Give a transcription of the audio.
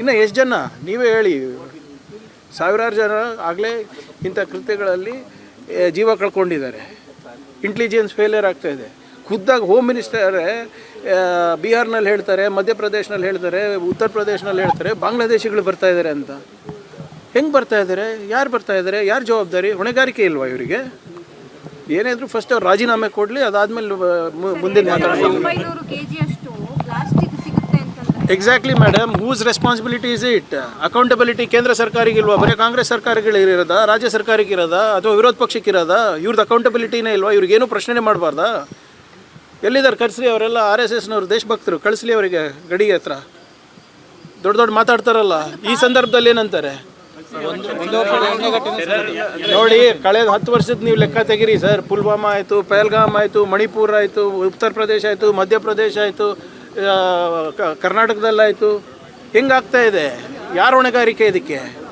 ಇನ್ನು ಎಷ್ಟು ಜನ? ನೀವೇ ಹೇಳಿ. ಸಾವಿರಾರು ಜನ ಆಗಲೇ ಇಂಥ ಕೃತ್ಯಗಳಲ್ಲಿ ಜೀವ ಕಳ್ಕೊಂಡಿದ್ದಾರೆ. ಇಂಟೆಲಿಜೆನ್ಸ್ ಫೇಲಿಯರ್ ಇದೆ. ಖುದ್ದಾಗಿ ಹೋಮ್ ಮಿನಿಸ್ಟರೇ ಬಿಹಾರ್ನಲ್ಲಿ ಹೇಳ್ತಾರೆ, ಮಧ್ಯಪ್ರದೇಶನಲ್ಲಿ ಹೇಳ್ತಾರೆ, ಉತ್ತರ ಪ್ರದೇಶನಲ್ಲಿ ಹೇಳ್ತಾರೆ, ಬಾಂಗ್ಲಾದೇಶಿಗಳು ಬರ್ತಾ ಇದ್ದಾರೆ ಅಂತ. ಹೆಂಗೆ ಬರ್ತಾ ಇದ್ದಾರೆ ಯಾರು ಬರ್ತಾ ಇದ್ದಾರೆ ಯಾರು ಜವಾಬ್ದಾರಿ? ಹೊಣೆಗಾರಿಕೆ ಇಲ್ವಾ ಇವರಿಗೆ? ಏನಾದರೂ ಫಸ್ಟ್ ಅವ್ರು ರಾಜೀನಾಮೆ ಕೊಡಲಿ, ಅದಾದಮೇಲೆ ಮುಂದಿನ ಮಾತಾಡೋಣ exactly madam whose responsibility is it accountability ಕೇಂದ್ರ ಸರ್ಕಾರಿಗೆ ಇಲ್ವಾ ಬರೀ ಕಾಂಗ್ರೆಸ್ ಸರ್ಕಾರಗಳಿರೋದಾ ರಾಜ್ಯ ಸರ್ಕಾರಕ್ಕೆ ಇರೋದಾ? ಅಥವಾ ವಿರೋಧ ಪಕ್ಷಕ್ಕೆ ಇರೋದಾ? ಇವ್ರದ್ದು ಅಕೌಂಟಬಿಲಿಟಿನೇ ಇಲ್ವಾ? ಇವ್ರಿಗೇನು ಪ್ರಶ್ನೆ ಮಾಡಬಾರ್ದಾ? ಎಲ್ಲಿದ್ದಾರೆ ಕರ್ಸ್ರಿ ಅವರೆಲ್ಲ ಆರ್ ಎಸ್ ಎಸ್ನವ್ರು, ದೇಶಭಕ್ತರು, ಕಳಿಸ್ಲಿ ಅವರಿಗೆ ಗಡಿಗೆ ಹತ್ರ? ದೊಡ್ಡ ದೊಡ್ಡ ಮಾತಾಡ್ತಾರಲ್ಲ. ಈ ಸಂದರ್ಭದಲ್ಲಿ ಏನಂತಾರೆ? ನೋಡಿ, ಕಳೆದ ಹತ್ತು ವರ್ಷದ ನೀವು ಲೆಕ್ಕ ತೆಗಿರಿ, ಸರ್. ಪುಲ್ವಾಮಾ ಆಯಿತು, ಪಹಲ್ಗಾಮ್ ಆಯಿತು, ಮಣಿಪುರ ಆಯಿತು, ಉತ್ತರ ಪ್ರದೇಶ ಆಯಿತು ಮಧ್ಯಪ್ರದೇಶ ಆಯಿತು. ಕರ್ನಾಟಕದಲ್ಲಾಯಿತು. ಹೆಂಗಾಗ್ತಾ ಇದೆ? ಯಾರು ಹೊಣೆಗಾರಿಕೆ ಇದಕ್ಕೆ?